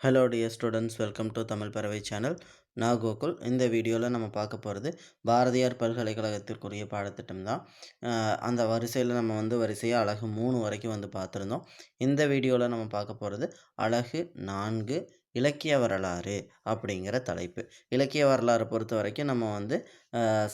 Hello dear students welcome to Tamil பறவை channel நான் கோகுல் இந்த வீடியோவில் நம்ம பார்க்க போகிறது பாரதியார் பல்கலைக்கழகத்திற்குரிய பாடத்திட்டம் தான் அந்த வரிசையில் நம்ம வந்து வரிசையாக அழகு மூணு வரைக்கும் வந்து பார்த்துருந்தோம் இந்த வீடியோவில் நம்ம பார்க்க போகிறது அழகு நான்கு இலக்கிய வரலாறு அப்படிங்கிற தலைப்பு. இலக்கிய வரலாறு பொறுத்த வரைக்கும் நம்ம வந்து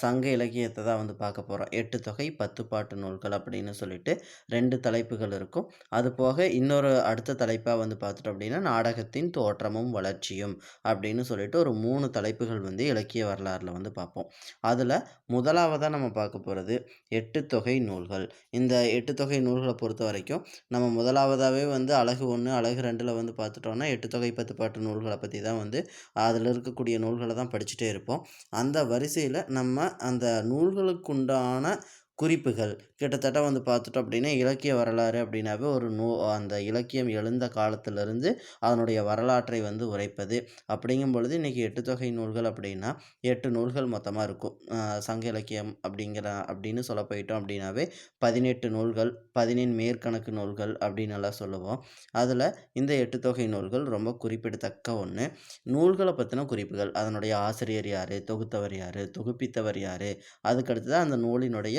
சங்க இலக்கியத்தை தான் வந்து பார்க்க போகிறோம் எட்டு தொகை பத்து பாட்டு நூல்கள் அப்படின்னு சொல்லிட்டு ரெண்டு தலைப்புகள் இருக்கும். அது போக இன்னொரு அடுத்த தலைப்பாக வந்து பார்த்துட்டோம் அப்படின்னா நாடகத்தின் தோற்றமும் வளர்ச்சியும் அப்படின்னு சொல்லிட்டு ஒரு மூணு தலைப்புகள் வந்து இலக்கிய வரலாறில் வந்து பார்ப்போம். அதில் முதலாவதாக நம்ம பார்க்க போகிறது எட்டு தொகை நூல்கள். இந்த எட்டு தொகை நூல்களை பொறுத்த வரைக்கும் நம்ம முதலாவதாகவே வந்து அழகு ஒன்று அழகு ரெண்டில் வந்து பார்த்துட்டோம்னா எட்டு தொகை பத்து பாட்டு நூல்களை பற்றி தான் வந்து அதில் இருக்கக்கூடிய நூல்களை தான் படிச்சுட்டே இருப்போம். அந்த வரிசையில் நம்ம அந்த நூல்களுக்குண்டான குறிப்புகள். கிட்டத்தட்ட வந்து பார்த்துட்டோம் அப்படின்னா இலக்கிய வரலாறு அப்படின்னாவே ஒரு நூ அந்த இலக்கியம் எழுந்த காலத்திலிருந்து அதனுடைய வரலாற்றை வந்து உரைப்பது. அப்படிங்கும் பொழுது இன்றைக்கி எட்டு தொகை நூல்கள் அப்படின்னா எட்டு நூல்கள் மொத்தமாக இருக்கும். சங்க இலக்கியம் அப்படிங்கிற அப்படின்னு சொல்ல போயிட்டோம் அப்படின்னாவே பதினெட்டு நூல்கள் பதினெண் மேற்கணக்கு நூல்கள் அப்படின்னு எல்லாம் சொல்லுவோம். அதில் இந்த எட்டு தொகை நூல்கள் ரொம்ப குறிப்பிடத்தக்க ஒன்று நூல்களை பற்றின குறிப்புகள். அதனுடைய ஆசிரியர் யார்? தொகுத்தவர் யார்? தொகுப்பித்தவர் யார்? அதுக்கடுத்து தான் அந்த நூலினுடைய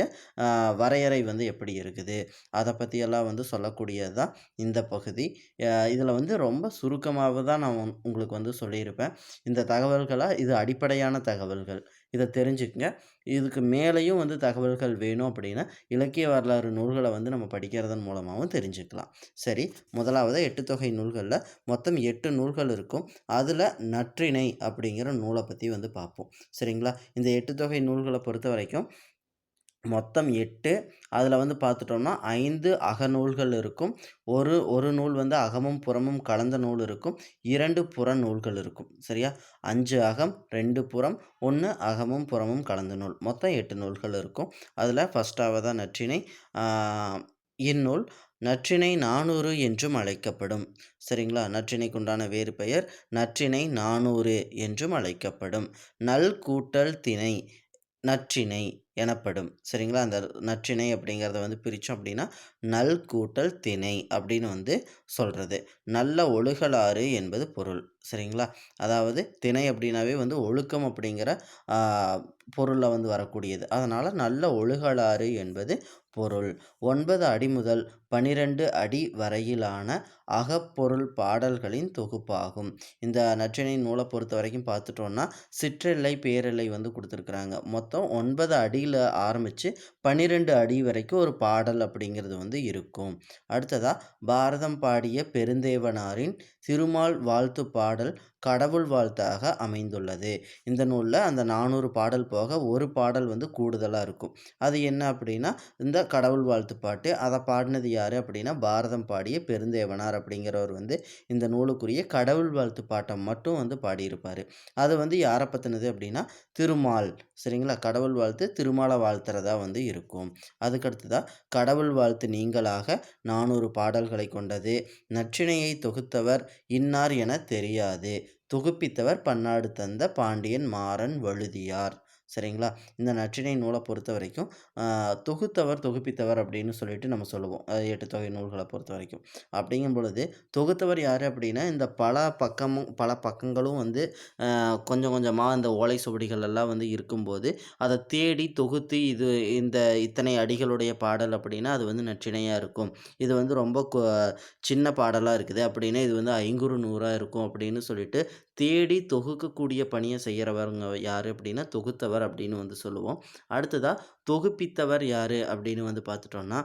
வரையறை வந்து எப்படி இருக்குது? அதை பற்றியெல்லாம் வந்து சொல்லக்கூடியது தான் இந்த பகுதி. இதில் வந்து ரொம்ப சுருக்கமாக தான் நான் உங்களுக்கு வந்து சொல்லியிருப்பேன். இந்த தகவல்களாக இது அடிப்படையான தகவல்கள். இதை தெரிஞ்சுக்கங்க. இதுக்கு மேலேயும் வந்து தகவல்கள் வேணும் அப்படின்னா இலக்கிய வரலாறு நூல்களை வந்து நம்ம படிக்கிறதன் மூலமாகவும் தெரிஞ்சுக்கலாம். சரி முதலாவது எட்டு தொகை நூல்களில் மொத்தம் எட்டு நூல்கள் இருக்கும். அதில் நற்றிணை அப்படிங்கிற நூலை பற்றி வந்து பார்ப்போம். சரிங்களா? இந்த எட்டு தொகை நூல்களை பொறுத்த வரைக்கும் மொத்தம் எட்டு. அதில் வந்து பார்த்துட்டோம்னா ஐந்து அகநூல்கள் இருக்கும். ஒரு ஒரு நூல் வந்து அகமும் புறமும் கலந்த நூல் இருக்கும். இரண்டு புற நூல்கள் இருக்கும். சரியா? அஞ்சு அகம் ரெண்டு புறம் ஒன்று அகமும் புறமும் கலந்த நூல். மொத்தம் எட்டு நூல்கள் இருக்கும். அதில் ஃபஸ்ட்டாவதாக நற்றினை இந்நூல் நற்றினை நானூறு என்றும் அழைக்கப்படும். சரிங்களா? நற்றினைக்குண்டான வேறு பெயர் நற்றினை நானூறு என்றும் அழைக்கப்படும். நல் கூட்டல் திணை நற்றிணை எனப்படும். சரிங்களா? அந்த நற்றிணை அப்படிங்கிறத வந்து பிரித்தோம் அப்படின்னா நல் கூட்டல் திணை அப்படின்னு வந்து சொல்கிறது நல்ல ஒழுகலாறு என்பது பொருள். சரிங்களா? அதாவது திணை அப்படின்னாவே வந்து ஒழுக்கம் அப்படிங்கிற பொருளில் வந்து வரக்கூடியது. அதனால் நல்ல ஒழுகலாறு என்பது பொருள். ஒன்பது அடி முதல் பனிரெண்டு அடி வரையிலான அகப்பொருள் பாடல்களின் தொகுப்பாகும். இந்த நற்றினை நூலை பொறுத்த வரைக்கும் பார்த்துட்டோன்னா சிற்றெல்லை பேரெல்லை வந்து கொடுத்துருக்குறாங்க. மொத்தம் ஒன்பது அடியில் ஆரம்பித்து பன்னிரெண்டு அடி வரைக்கும் ஒரு பாடல் அப்படிங்கிறது வந்து இருக்கும். அடுத்ததாக பாரதம் பாடிய பெருந்தேவனாரின் திருமால் வாழ்த்து பாடல் கடவுள் வாழ்த்தாக அமைந்துள்ளது. இந்த நூலில் அந்த நானூறு பாடல் போக ஒரு பாடல் வந்து கூடுதலாக இருக்கும். அது என்ன அப்படின்னா இந்த கடவுள் வாழ்த்து பாட்டு அதை பாடினது யார் அப்படின்னா பாரதம் பாடிய பெருந்தேவனார் அப்படிங்கிறவர் வந்து இந்த நூலுக்குரிய கடவுள் வாழ்த்து பாட்டை மட்டும் வந்து பாடியிருப்பார். அது வந்து யாரை பற்றினது அப்படின்னா திருமால் சரிங்களா? கடவுள் வாழ்த்து திருமாலை வாழ்த்துறதா வந்து இருக்கும். அதுக்கடுத்ததாக கடவுள் வாழ்த்து நீங்களாக நானூறு பாடல்களை கொண்டது நற்றினையை தொகுத்தவர் இன்னார் என தெரியாது தொகுப்பித்தவர் பன்னாடு தந்த பாண்டியன் மாறன் வழுதியார். சரிங்களா? இந்த நற்றினை நூலை பொறுத்த வரைக்கும் தொகுத்தவர் தொகுப்பித்தவர் அப்படின்னு சொல்லிட்டு நம்ம சொல்லுவோம். எட்டு தொகை நூல்களை பொறுத்த வரைக்கும். அப்படிங்கும் பொழுது தொகுத்தவர் யார் அப்படின்னா இந்த பல பக்கமும் பல பக்கங்களும் வந்து கொஞ்சம் கொஞ்சமாக இந்த ஓலை சுவடிகள் எல்லாம் வந்து இருக்கும்போது அதை தேடி தொகுத்து இது இந்த இத்தனை அடிகளுடைய பாடல் அப்படின்னா அது வந்து நற்றினையாக இருக்கும். இது வந்து ரொம்ப சின்ன பாடலாக இருக்குது. அப்படின்னா இது வந்து ஐங்குறு நூறாக இருக்கும் அப்படின்னு சொல்லிட்டு தேடி தொகுக்கக்கூடிய பணியை செய்கிறவங்க யார் அப்படின்னா தொகுத்தவர் அப்படின்னு வந்து சொல்லுவோம். அடுத்ததாக தொகுப்பித்தவர் யார் அப்படின்னு வந்து பார்த்துட்டோம்னா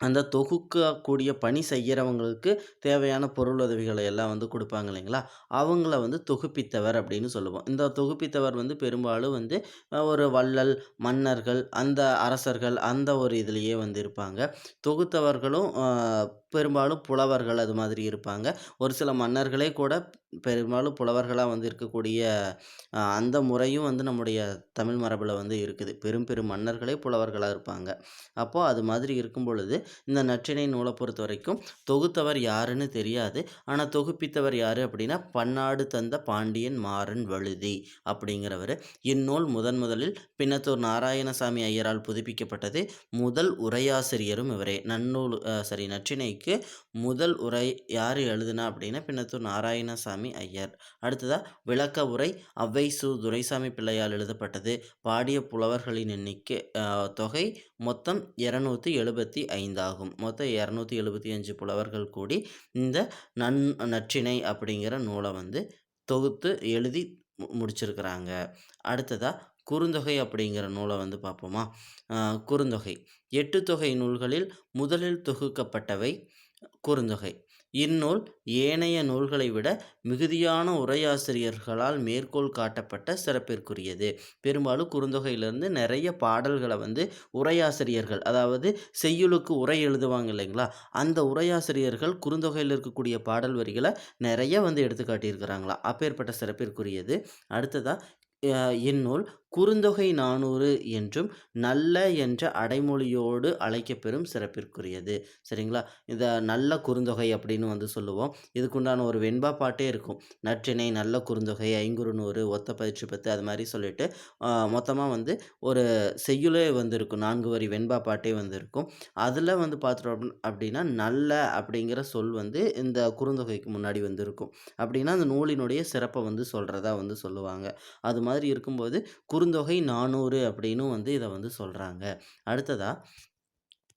அந்த தொகுக்கக்கூடிய பணி செய்கிறவங்களுக்கு தேவையான பொருள் உதவிகளை எல்லாம் வந்து கொடுப்பாங்க இல்லைங்களா? அவங்கள வந்து தொகுப்பித்தவர் அப்படின்னு சொல்லுவோம். இந்த தொகுப்பித்தவர் வந்து பெரும்பாலும் வந்து ஒரு வள்ளல் மன்னர்கள் அந்த அரசர்கள் அந்த ஒரு இதுலேயே வந்து இருப்பாங்க. தொகுத்தவர்களும் பெரும்பாலும் புலவர்கள் அது மாதிரி இருப்பாங்க. ஒரு சில மன்னர்களே கூட பெரும்பாலும் புலவர்களாக வந்து இருக்கக்கூடிய அந்த முறையும் வந்து நம்முடைய தமிழ் மரபில் வந்து இருக்குது. பெரும் பெரும் மன்னர்களே புலவர்களாக இருப்பாங்க. அப்போது அது மாதிரி இருக்கும் பொழுது, இந்த நற்றினை நூலை பொறுத்த வரைக்கும் தொகுத்தவர் யாருன்னு தெரியாது. ஆனால் தொகுப்பித்தவர் யார் அப்படின்னா, "பன்னாடு தந்த பாண்டியன் மாறன் வழுதி" அப்படிங்கிறவர் இந்நூல் முதன் முதலில் பின்னத்தூர் நாராயணசாமி ஐயரால் புதுப்பிக்கப்பட்டது. முதல் உரையாசிரியரும் இவரே. நன்னூல் சரி சாரி நற்றிணைக்கு முதல் உரை யார் எழுதுனா அப்படின்னா, பின்னத்தூர் நாராயணசாமி ஐயர். அடுத்ததா விளக்க உரை ஔவை சு. துரைசாமி பிள்ளையால் எழுதப்பட்டது. பாடிய புலவர்களின் எண்ணிக்கை தொகை மொத்தம் 275 ஆகும். மொத்தம் 275 புலவர்கள் கூடி இந்த நன் நற்றிணை அப்படிங்கிற நூலை வந்து தொகுத்து எழுதி மு முடிச்சிருக்கிறாங்க. அடுத்ததாக குறுந்தொகை அப்படிங்கிற நூலை வந்து பார்ப்போமா? குறுந்தொகை. எட்டு தொகை நூல்களில் முதலில் தொகுக்கப்பட்டவை குறுந்தொகை. இந்நூல் ஏனைய நூல்களை விட மிகுதியான உரையாசிரியர்களால் மேற்கோள் காட்டப்பட்ட சிறப்பிற்குரியது. பெரும்பாலும் குறுந்தொகையிலிருந்து நிறைய பாடல்களை வந்து உரையாசிரியர்கள், அதாவது செய்யுளுக்கு உரை எழுதுவாங்க இல்லைங்களா? அந்த உரையாசிரியர்கள் குறுந்தொகையில் இருக்கக்கூடிய பாடல் வரிகளை நிறைய வந்து எடுத்து காட்டியிருக்கிறாங்களாம். அப்பேற்பட்ட சிறப்பிற்குரியது. அடுத்ததாக இந்நூல் குறுந்தொகை நானூறு என்றும், நல்ல என்ற அடைமொழியோடு அழைக்கப்பெறும் சிறப்பிற்குரியது. சரிங்களா? இந்த நல்ல குறுந்தொகை அப்படின்னு வந்து சொல்லுவோம். இதுக்குண்டான ஒரு வெண்பா பாட்டே இருக்கும். நற்றினை நல்ல குறுந்தொகை, ஐங்குறுநூறு, ஒத்த பயிற்சி பத்து அது மாதிரி சொல்லிட்டு, மொத்தமாக வந்து ஒரு செய்யுளே வந்து இருக்கும். 4 வரி வெண்பா பாட்டே வந்து இருக்கும். வந்து பார்த்துட்டோம் அப்படின்னா, நல்ல அப்படிங்கிற சொல் வந்து இந்த குறுந்தொகைக்கு முன்னாடி வந்து இருக்கும். அப்படின்னா, அந்த நூலினுடைய சிறப்பை வந்து சொல்கிறதா வந்து சொல்லுவாங்க. அது மாதிரி இருக்கும்போது, குறுந்தொகை நானூறு அப்படின்னும் வந்து இதை வந்து சொல்கிறாங்க அடுத்ததாக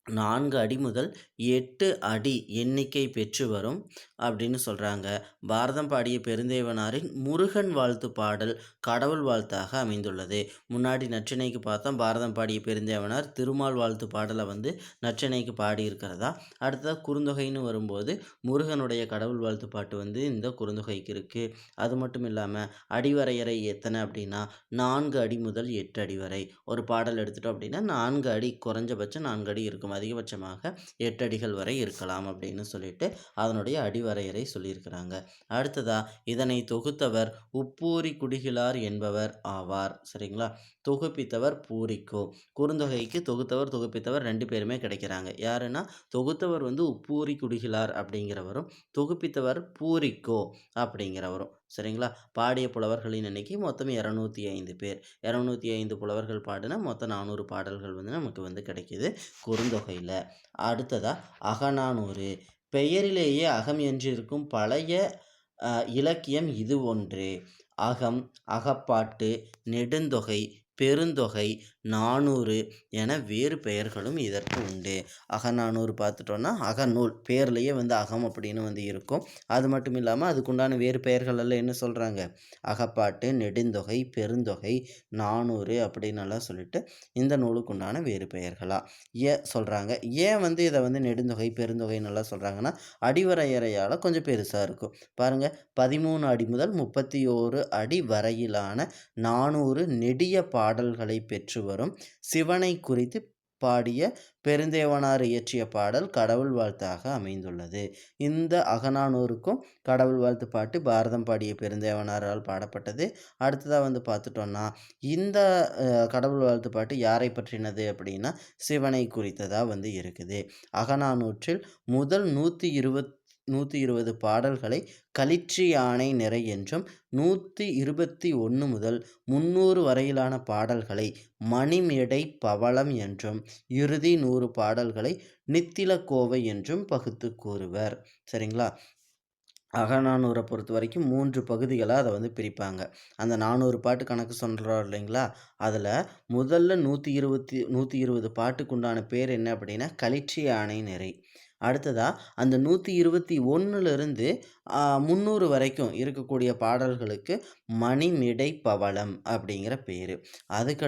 நான்கு அடி முதல் எட்டு அடி எண்ணிக்கை பெற்று வரும் அப்படின்னு சொல்கிறாங்க பாரதம் பாடிய பெருந்தேவனாரின் முருகன் வாழ்த்து பாடல் கடவுள் வாழ்த்தாக அமைந்துள்ளது. முன்னாடி நற்றிணைக்கு பார்த்தோம். பாரதம் பாடிய பெருந்தேவனார் திருமால் வாழ்த்து பாடலை வந்து நற்றிணைக்கு பாடியிருக்கிறதா. அடுத்ததாக குறுந்தொகைன்னு வரும்போது, முருகனுடைய கடவுள் வாழ்த்து பாட்டு வந்து இந்த குறுந்தொகைக்கு இருக்குது அது மட்டும் இல்லாமல் அடிவரையறை எத்தனை அப்படின்னா, நான்கு அடி முதல் எட்டு அடி வரை. ஒரு பாடல் எடுத்துட்டோம் அப்படின்னா, நான்கு அடி குறைஞ்சபட்சம் நான்கு அடி இருக்கும். அதிகபட்சமாக எட்டு அடிகள் வரை இருக்கலாம் அப்படின்னு சொல்லிட்டு, அதனுடைய அடிவரையறை சொல்லியிருக்கிறாங்க. அடுத்ததா இதனை தொகுத்தவர் உப்பூரி குடிகிலார் என்பவர் ஆவார். சரிங்களா? தொகுப்பித்தவர் பூரிக்கோ. குறுந்தொகைக்கு தொகுத்தவர், தொகுப்பித்தவர் ரெண்டு பேருமே கிடைக்கிறாங்க. யாருன்னா, தொகுத்தவர் வந்து உப்பூரி குடிகிலார் அப்படிங்கிறவரும், தொகுப்பித்தவர் பூரிக்கோ அப்படிங்கிறவரும். சரிங்களா? பாடிய புலவர்களின் எண்ணிக்கை மொத்தம் 205 பேர். 205 புலவர்கள் பாடினா மொத்தம் 400 பாடல்கள் வந்து நமக்கு வந்து கிடைக்கிது குறுந்தொகையில் அடுத்ததாக அகநானூறு. பெயரிலேயே அகம் என்றிருக்கும் பழைய இலக்கியம் இது ஒன்று அகம், அகப்பாட்டு, நெடுந்தொகை, பெருந்தொகை, நானூறு என வேறு பெயர்களும் இதற்கு உண்டு. அகநானூறு பார்த்துட்டோன்னா அகநூல். பேர்லேயே வந்து அகம் அப்படின்னு வந்து இருக்கும். அது மட்டும் இல்லாமல் அதுக்குண்டான வேறு பெயர்கள் எல்லாம் என்ன சொல்கிறாங்க அகப்பாட்டு, நெடுந்தொகை, பெருந்தொகை, நானூறு அப்படின்னெல்லாம் சொல்லிட்டு, இந்த நூலுக்குண்டான வேறு பெயர்களாக ஏ சொல்கிறாங்க ஏன் வந்து இதை வந்து நெடுந்தொகை, பெருந்தொகைன்னெல்லாம் சொல்கிறாங்கன்னா அடிவரையறையால் கொஞ்சம் பெருசாக இருக்கும். பாருங்கள் பதிமூணு அடி முதல் 31 அடி வரையிலான 400 நெடிய பாடல்களை பெற்று வரும் சிவனை குறித்து பாடிய பெருந்தேவனார் இயற்றிய பாடல் கடவுள் வாழ்த்தாக அமைந்துள்ளது. இந்த அகநானூருக்கும் கடவுள் வாழ்த்து பாட்டு பாரதம் பாடிய பெருந்தேவனாரால் பாடப்பட்டது. அடுத்ததாக வந்து பார்த்துட்டோம்னா, இந்த கடவுள் வாழ்த்து பாட்டு யாரை பற்றினது அப்படின்னா, சிவனை குறித்ததாக வந்து இருக்குது. அகநானூற்றில் முதல் 120 120 பாடல்களை களிற்றியானை நிறை என்றும், 121 முதல் 300 வரையிலான பாடல்களை மணிமேடை பவளம் என்றும், இறுதி நூறு பாடல்களை நித்திலக்கோவை என்றும் பகுத்து கூறுவர். சரிங்களா? அகநானூரை பொறுத்த வரைக்கும் மூன்று பகுதிகளாக அதை வந்து பிரிப்பாங்க. அந்த 400 பாட்டு கணக்கு சொல்கிறோம் இல்லைங்களா? அதில் முதல்ல 120 120 பாட்டுக்கு உண்டான பேர் என்ன அப்படின்னா, களிற்றியானை நிறை. அடுத்ததாக அந்த நூற்றி இருபத்தி ஒன்றுலேருந்து 300 வரைக்கும் இருக்கக்கூடிய பாடல்களுக்கு மணிமிடை பவளம் அப்படிங்கிற பேர் அதுக்கு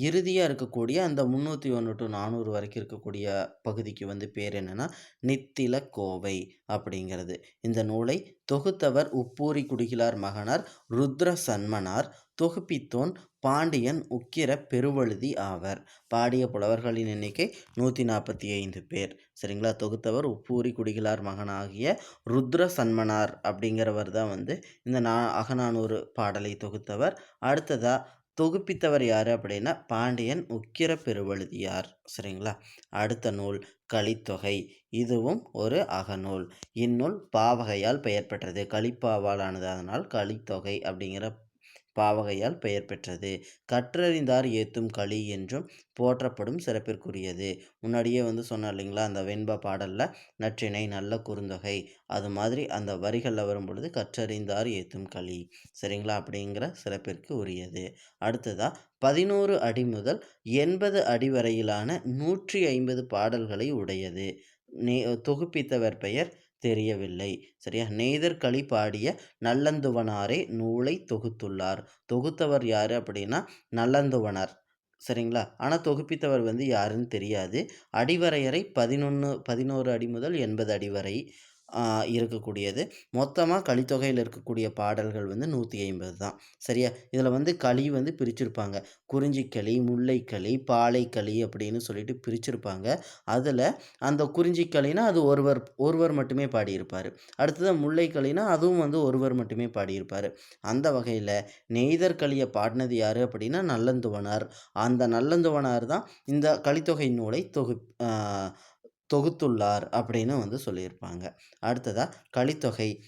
இறுதியாக இருக்கக்கூடிய அந்த முந்நூற்றி ஒன்று டு நானூறு வரைக்கும் இருக்கக்கூடிய பகுதிக்கு வந்து பேர் என்னன்னா, நித்திலக்கோவை அப்படிங்கிறது. இந்த நூலை தொகுத்தவர் உப்பூரி குடிகிலார் மகனார் ருத்ர சன்மனார். தொகுப்பித்தோன் பாண்டியன் உக்கிர பெருவழுதி ஆவர். பாடிய புலவர்களின் எண்ணிக்கை 145 பேர். சரிங்களா? தொகுத்தவர் உப்பூரி குடிகிலார் மகனாகிய ருத்ர சன்ம வெண்மனார் அப்படிங்கிறவர் தான் வந்து இந்த நா அகநானூறு பாடலை தொகுத்தவர். அடுத்ததாக தொகுப்பித்தவர் யார் அப்படின்னா பாண்டியன் உக்கிர பெருவழுதியார். சரிங்களா? அடுத்த நூல் கலித்தொகை இதுவும் ஒரு அகநூல். இந்நூல் பாவகையால் பெயர் பெற்றது. கலிப்பாவால் ஆனது. அதனால் கலித்தொகை அப்படிங்கிற பாவகையால் பெயர் பெற்றது. கற்றறிந்தார் ஏத்தும் களி என்றும் போற்றப்படும் சிறப்பிற்குரியது. முன்னாடியே வந்து சொன்னார் இல்லைங்களா? அந்த வெண்பா பாடலில் நற்றினை நல்ல குறுந்தொகை அது மாதிரி அந்த வரிகளில் வரும் பொழுது கற்றறிந்தார் ஏத்தும் களி சரிங்களா? அப்படிங்கிற சிறப்பிற்கு உரியது. அடுத்ததாக பதினோரு அடி முதல் எண்பது அடி வரையிலான நூற்றி ஐம்பது பாடல்களை உடையது. நே தொகுப்பித்தவர் பெயர் தெரியவில்லை. சரியா? நெய்தர்களி பாடிய நல்லந்துவனாரே நூலை தொகுத்துள்ளார். தொகுத்தவர் யார் அப்படின்னா நல்லந்துவனார். சரிங்களா? ஆனால் தொகுப்பித்தவர் வந்து யாருன்னு தெரியாது. அடிவரையறை பதினொன்று பதினோரு அடி முதல் எண்பது அடி வரை இருக்கக்கூடியது. மொத்தமாக கலித்தொகையில் இருக்கக்கூடிய பாடல்கள் வந்து நூற்றி ஐம்பது தான். சரியா? இதில் வந்து களி வந்து பிரிச்சிருப்பாங்க. குறிஞ்சிக்களி முல்லைக்களி பாலைக்களி அப்படின்னு சொல்லிட்டு பிரிச்சிருப்பாங்க. அதில் அந்த குறிஞ்சிக்களினா அது ஒருவர் ஒருவர் மட்டுமே பாடியிருப்பார். அடுத்தது முல்லைக்களினா அதுவும் வந்து ஒருவர் மட்டுமே பாடியிருப்பார். அந்த வகையில் நெய்தர் களியை பாடினது யார் அப்படின்னா நல்லந்துவனார். அந்த நல்லந்துவனார் தான் இந்த கலித்தொகை நூலை தொகு தொகுத்துள்ளார் அப்படின்னு வந்து சொல்லியிருப்பாங்க. அடுத்ததாக கலித்தொகை.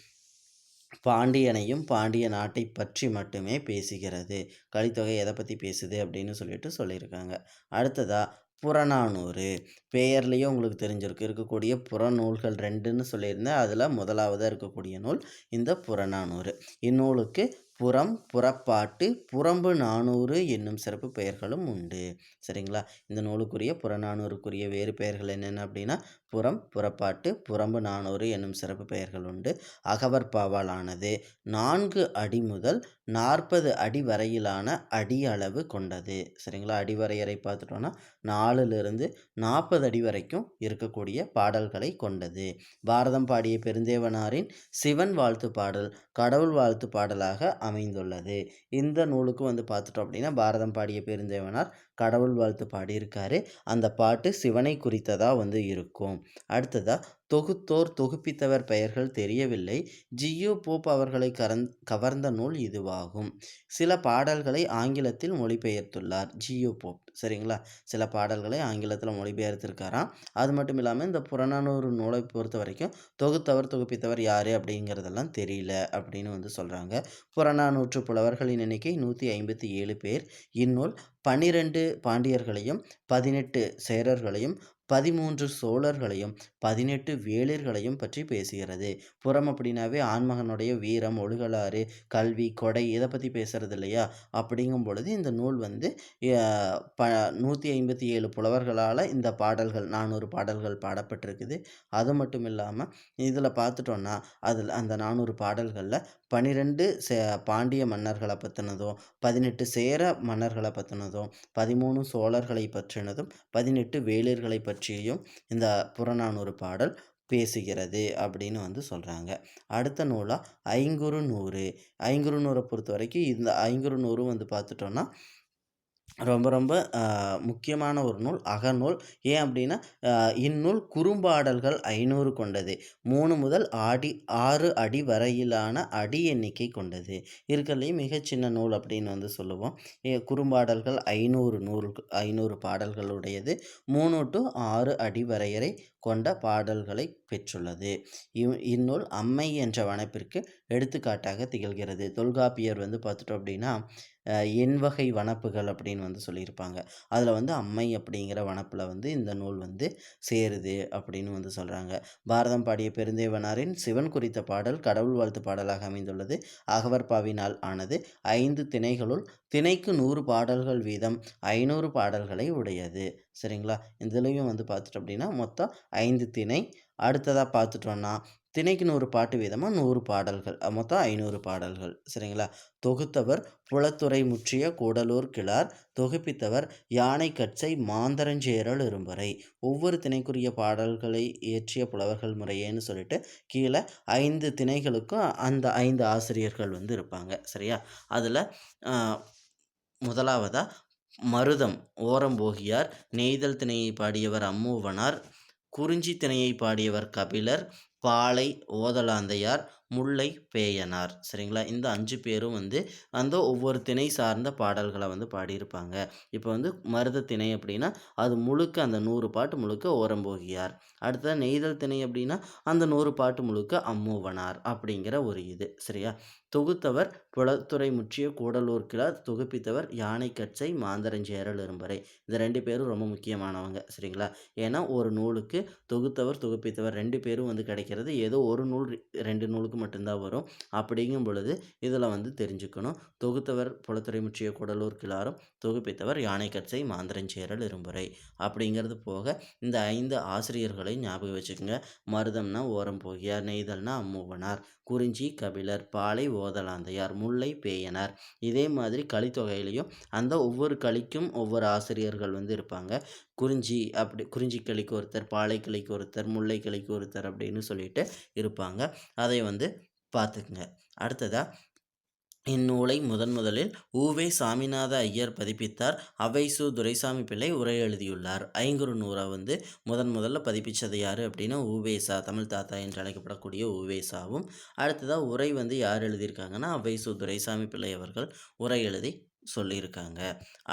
பாண்டியனையும் பாண்டிய நாட்டை பற்றி மட்டுமே பேசுகிறது. கலித்தொகை எதை பற்றி பேசுது அப்படின்னு சொல்லிட்டு சொல்லியிருக்காங்க. அடுத்ததாக புறநானூறு. பெயர்லேயும் உங்களுக்கு தெரிஞ்சிருக்கு. இருக்கக்கூடிய புறநூல்கள் ரெண்டுன்னு சொல்லியிருந்தேன். அதில் முதலாவதாக இருக்கக்கூடிய நூல் இந்த புறநானூறு. இந்நூலுக்கு புறம் புறப்பாட்டு புறம்பு நானூறு என்னும் சிறப்பு பெயர்களும் உண்டு. சரிங்களா? இந்த நூலுக்குரிய புறநானூறுக்குரிய வேறு பெயர்கள் என்னென்ன அப்படின்னா புறம் புறப்பாட்டு புறம்பு நானூறு என்னும் சிறப்பு பெயர்கள் உண்டு. அகவர் பாவாலானது நான்கு அடி முதல் நாற்பது அடி வரையிலான அடி அளவு கொண்டது. சரிங்களா? அடி வரையறை பார்த்துட்டோன்னா நாலுலேருந்து நாற்பது அடி வரைக்கும் இருக்கக்கூடிய பாடல்களை கொண்டது. பாரதம் பாடிய பெருந்தேவனாரின் சிவன் வாழ்த்து பாடல் கடவுள் வாழ்த்து பாடலாக அமைந்துள்ளது. இந்த நூலுக்கு வந்து பார்த்துட்டோம் அப்படின்னா பாரதம் பாடிய பெருந்தேவனார் கடவுள் வாழ்த்து பாடியிருக்காரு. அந்த பாட்டு சிவனை குறித்ததாக வந்து இருக்கும். அடுத்ததாக தொகுத்தோர் தொகுப்பித்தவர் பெயர்கள் தெரியவில்லை. ஜியு போப் அவர்களை கரந் கவர்ந்த நூல் இதுவாகும். சில பாடல்களை ஆங்கிலத்தில் மொழிபெயர்த்துள்ளார் ஜியு போப். சரிங்களா? சில பாடல்களை ஆங்கிலத்தில் மொழிபெயர்த்திருக்காராம். அது மட்டும் இல்லாமல் இந்த புறநானூறு நூலை பொறுத்த வரைக்கும் தொகுத்தவர் தொகுப்பித்தவர் யார் அப்படிங்கிறதெல்லாம் தெரியல அப்படின்னு வந்து சொல்கிறாங்க புறநானூற்று புலவர்களின் எண்ணிக்கை நூற்றி ஐம்பத்தி ஏழு பேர். இந்நூல் பன்னிரெண்டு பாண்டியர்களையும் பதினெட்டு சேரர்களையும் பதிமூன்று சோழர்களையும் பதினெட்டு வேளிர்களையும் பற்றி பேசுகிறது. புறம் அப்படின்னாவே ஆண்மகனுடைய வீரம் ஒழுகலாறு கல்வி கொடை இதை பற்றி பேசுகிறது இல்லையா அப்படிங்கும் பொழுது இந்த நூல் வந்து ப நூற்றி ஐம்பத்தி ஏழு புலவர்களால் இந்த பாடல்கள் நானூறு பாடல்கள் பாடப்பட்டிருக்குது. அது மட்டும் இல்லாமல் இதில் பார்த்துட்டோன்னா அதில் அந்த நானூறு பாடல்களில் பன்னிரெண்டு சே பாண்டிய மன்னர்களை பற்றினதும் பதினெட்டு சேர மன்னர்களை பற்றினதும் பதிமூணு சோழர்களை பற்றினதும் பதினெட்டு வேளிர்களை பற்றியும் இந்த புறநானூறு பாடல் பேசுகிறது அப்படின்னு வந்து சொல்கிறாங்க அடுத்த நூலாக ஐங்குறு நூறு ஐங்குறு நூறை பொறுத்த வரைக்கும் இந்த ஐங்குறு நூறும் வந்து பார்த்துட்டோன்னா ரொம்ப ரொம்ப முக்கியமான ஒரு நூல் அகநூல். ஏன் அப்படின்னா இந்நூல் குறும்பாடல்கள் ஐநூறு கொண்டது. மூணு முதல் ஆடி ஆறு அடி வரையிலான அடி எண்ணிக்கை கொண்டது. இருக்கிறதுலையும் மிகச்சின்ன நூல் அப்படின்னு வந்து சொல்லுவோம். குறும்பாடல்கள் ஐநூறு நூறு ஐநூறு பாடல்களுடையது. மூணு டு ஆறு அடி வரையறை கொண்ட பாடல்களை பெற்றுள்ளது. இவ் இந்நூல் அம்மை என்ற வனப்பிற்கு எடுத்துக்காட்டாக திகழ்கிறது. தொல்காப்பியர் வந்து பார்த்துட்டோம் அப்படின்னா எண்வகை வனப்புகள் அப்படின்னு வந்து சொல்லியிருப்பாங்க. அதில் வந்து அம்மை அப்படிங்கிற வனப்பில் வந்து இந்த நூல் வந்து சேருது அப்படின்னு வந்து சொல்கிறாங்க பாரதம் பாடிய பெருந்தேவனாரின் சிவன் குறித்த பாடல் கடவுள் வாழ்த்து பாடலாக அமைந்துள்ளது. அகவற்பாவினால் ஆனது ஐந்து திணைகளுள் திணைக்கு நூறு பாடல்கள் வீதம் ஐநூறு பாடல்களை உடையது. சரிங்களா? இதுலேயும் வந்து பார்த்துட்டோம் அப்படின்னா மொத்தம் ஐந்து திணை. அடுத்ததாக பார்த்துட்டோன்னா திணைக்கு நூறு பாட்டு வீதமாக நூறு பாடல்கள். மொத்தம் ஐநூறு பாடல்கள். சரிங்களா? தொகுத்தவர் புலத்துறை முற்றிய கூடலூர் கிளார் தொகுப்பித்தவர் யானை கட்சை மாந்தரஞ்சேரல் இரும்பறை ஒவ்வொரு திணைக்குரிய பாடல்களை இயற்றிய புலவர்கள் முறையேன்னு சொல்லிட்டு கீழே ஐந்து திணைகளுக்கும் அந்த ஐந்து ஆசிரியர்கள் வந்து இருப்பாங்க. சரியா? அதில் முதலாவதாக மருதம். ஓரம்போகியார் நெய்தல் திணையை பாடியவர் அம்மூவனார். குறிஞ்சி திணையை பாடியவர் கபிலர். பாலை ஓதலாந்தையார். முல்லை பேயனார். சரிங்களா? இந்த அஞ்சு பேரும் வந்து அந்த ஒவ்வொரு திணை சார்ந்த பாடல்களை வந்து பாடியிருப்பாங்க. இப்போ வந்து மருத திணை அப்படின்னா அது முழுக்க அந்த நூறு பாட்டு முழுக்க ஓரம்போகியார் அடுத்தது நெய்தல் திணை அப்படின்னா அந்த நூறு பாட்டு முழுக்க அம்மூவனார் அப்படிங்கிற ஒரு இது சரியா? தொகுத்தவர் புலத்துறை முற்றிய கூடலூர் கிழார் தொகுப்பித்தவர் யானை கச்சை மாந்தரஞ்சேரல் இரும்பறை இந்த ரெண்டு பேரும் ரொம்ப முக்கியமானவங்க சரிங்களா? ஏன்னா ஒரு நூலுக்கு தொகுத்தவர் தொகுப்பித்தவர் ரெண்டு பேரும் வந்து கிடைக்கிறது ஏதோ ஒரு நூல் ரெண்டு நூலுக்கு மட்டும்தான் வரும். அப்படிங்கும் பொழுது இதில் வந்து தெரிஞ்சுக்கணும். தொகுத்தவர் புலத்துறை முற்றிய கூடலூர் கிழாரும் தொகுப்பித்தவர் யானை கச்சை மாந்தரஞ்சேரல் இரும்பறை அப்படிங்கிறது போக இந்த ஐந்து ஆசிரியர்கள் ஞாபகம் வச்சுக்கோங்க. மருதம்னா ஓரம் போகியார் நெய்தல்னா அம்மூவனார் குறிஞ்சி கபிலர் பாலை ஓதலாந்தையார் முல்லை பேயனார். இதே மாதிரி கலித்தொகையிலையும் அந்த ஒவ்வொரு களிக்கும் ஒவ்வொரு ஆசிரியர்கள் வந்து இருப்பாங்க. குறிஞ்சி அப்படி குறிஞ்சி கிளிக்கு ஒருத்தர் பாலை கிளிக்கு ஒருத்தர் முல்லை கிளிக்கு ஒருத்தர் அப்படின்னு சொல்லிட்டு இருப்பாங்க. அதை வந்து பார்த்துக்குங்க. அடுத்ததாக இந்நூலை முதன் முதலில் உவே சாமிநாத ஐயர் பதிப்பித்தார். அவைசு துரைசாமி பிள்ளை உரை எழுதியுள்ளார். ஐங்குறு நூறா வந்து முதன் முதல்ல பதிப்பித்தது யார் அப்படின்னா உவேசா தமிழ் தாத்தா என்று அழைக்கப்படக்கூடிய உவேசாவும் அடுத்ததாக உரை வந்து யார் எழுதியிருக்காங்கன்னா அவைசு துரைசாமி பிள்ளை அவர்கள் உரை எழுதி சொல்லியிருக்காங்க.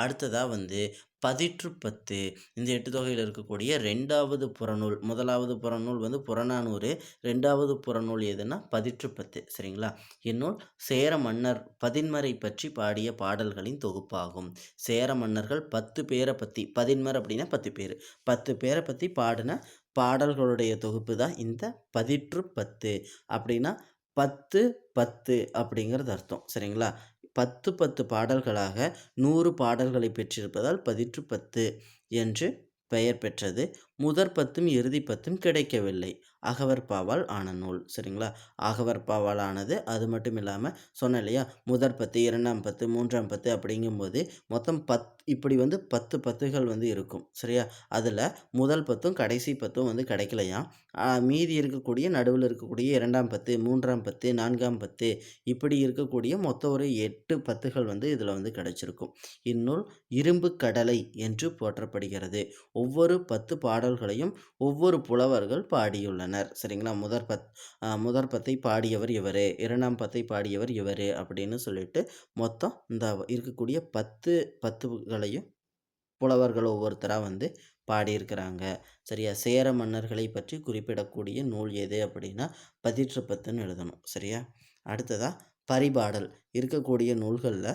அடுத்ததாக வந்து பதிற்று பத்து இந்த எட்டு தொகையில் இருக்கக்கூடிய ரெண்டாவது புறநூல் முதலாவது புறநூல் வந்து புறநானூறு ரெண்டாவது புறநூல் எதுனா பதிற்று பத்து சரிங்களா? இந்நூல் சேர மன்னர் பதின்மரை பற்றி பாடிய பாடல்களின் தொகுப்பாகும். சேர மன்னர்கள் பத்து பேரை பற்றி பதின்மர் அப்படின்னா பத்து பேர். பத்து பேரை பற்றி பாடின பாடல்களுடைய தொகுப்பு தான் இந்த பதிற்று பத்து அப்படின்னா பத்து பத்து அப்படிங்கிறது அர்த்தம் சரிங்களா? பத்து பத்து பாடல்களாக நூறு பாடல்களை பெற்றிருப்பதால் பதிற்று பத்து என்று பெயர் பெற்றது. முதற் பத்தும் இறுதி பத்தும் கிடைக்கவில்லை. அகவர் பாவால் ஆன நூல். சரிங்களா? அகவர் பாவால் ஆனது அது மட்டும் இல்லாமல் சொன்னேன் இல்லையா? முதற் பத்து இரண்டாம் பத்து மூன்றாம் பத்து அப்படிங்கும்போது மொத்தம் பத் இப்படி வந்து பத்து பத்துகள் வந்து இருக்கும். சரியா? அதில் முதல் பத்தும் கடைசி பத்தும் வந்து கிடைக்கலையா? மீதி இருக்கக்கூடிய நடுவில் இருக்கக்கூடிய இரண்டாம் பத்து மூன்றாம் பத்து நான்காம் பத்து இப்படி இருக்கக்கூடிய மொத்த ஒரு எட்டு பத்துகள் வந்து இதில் வந்து கிடைச்சிருக்கும். இந்நூல் இரும்பு கடலை என்று போற்றப்படுகிறது. ஒவ்வொரு பத்து பாடல்களையும் ஒவ்வொரு புலவர்கள் பாடியுள்ளனர். சரிங்களா? முதற் பத் முதற் பத்தை பாடியவர் இவர் இரண்டாம் பத்தை பாடியவர் இவர் அப்படின்னு சொல்லிட்டு மொத்தம் இந்த இருக்கக்கூடிய பத்து பத்து பாடல்களையும் புலவர்கள் ஒவ்வொருத்தராக வந்து பாடியிருக்கிறாங்க. சரியா? சேர மன்னர்களை பற்றி குறிப்பிடக்கூடிய நூல் எது அப்படின்னா பதிற்றுப்பத்துன்னு எழுதணும். சரியா? அடுத்ததாக பரிபாடல். இருக்கக்கூடிய நூல்களில்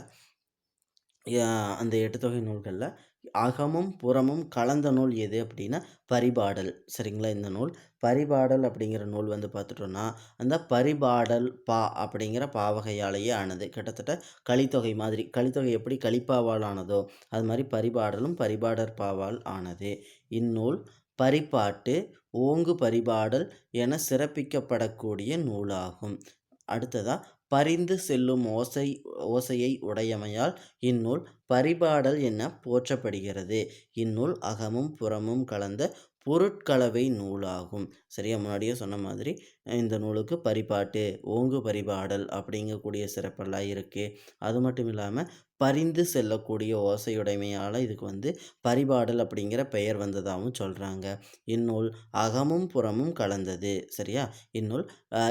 அந்த எட்டு தொகை நூல்களில் அகமும் புறமும் கலந்த நூல் எது அப்படின்னா பரிபாடல். சரிங்களா? இந்த நூல். பரிபாடல் அப்படிங்கிற நூல் வந்து பார்த்துட்டோன்னா அந்த பரிபாடல் பா அப்படிங்கிற பாவகையாலேயே ஆனது. கிட்டத்தட்ட கலித்தொகை மாதிரி. கலித்தொகை எப்படி? கலிப்பாவால் ஆனதோ அது மாதிரி பரிபாடலும் பரிபாடற் பாவால் ஆனது. இந்நூல் பரிபாட்டு ஓங்கு பரிபாடல் என சிறப்பிக்கப்படக்கூடிய நூலாகும். அடுத்ததாக பரிந்து செல்லும் ஓசை ஓசையை உடையமையால் இந்நூல் பரிபாடல் என போற்றப்படுகிறது. இந்நூல் அகமும் புறமும் கலந்த பொருட்கலவை நூலாகும். சரியா? முன்னாடியே சொன்ன மாதிரி இந்த நூலுக்கு பரிபாட்டு ஓங்கு பரிபாடல் அப்படிங்கக்கூடிய சிறப்பெல்லாம் இருக்குது அது மட்டும் இல்லாமல் பரிந்து செல்லக்கூடிய ஓசையுடைமையால் இதுக்கு வந்து பரிபாடல் அப்படிங்கிற பெயர் வந்ததாகவும் சொல்கிறாங்க இந்நூல் அகமும் புறமும் கலந்தது. சரியா? இந்நூல்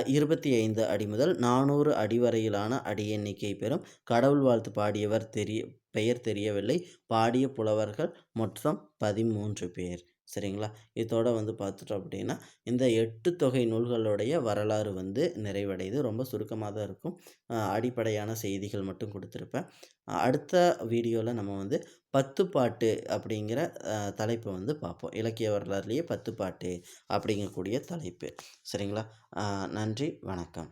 இருபத்தி ஐந்து அடி முதல் நானூறு அடி வரையிலான அடி எண்ணிக்கை பெறும். கடவுள் வாழ்த்து பாடியவர் தெரிய பெயர் தெரியவில்லை. பாடிய புலவர்கள் மொத்தம் பதிமூன்று பேர். சரிங்களா? இதோட வந்து பார்த்துட்டோம் அப்படின்னா இந்த எட்டு தொகை நூல்களுடைய வரலாறு வந்து நிறைவடையுது. ரொம்ப சுருக்கமாக தான் இருக்கும். அடிப்படையான செய்திகள் மட்டும் கொடுத்துருப்பேன். அடுத்த வீடியோவில் நம்ம வந்து பத்து பாட்டு அப்படிங்கிற தலைப்பை வந்து பார்ப்போம். இலக்கிய வரலாறுலேயே பத்து பாட்டு அப்படிங்கக்கூடிய தலைப்பு. சரிங்களா? நன்றி. வணக்கம்.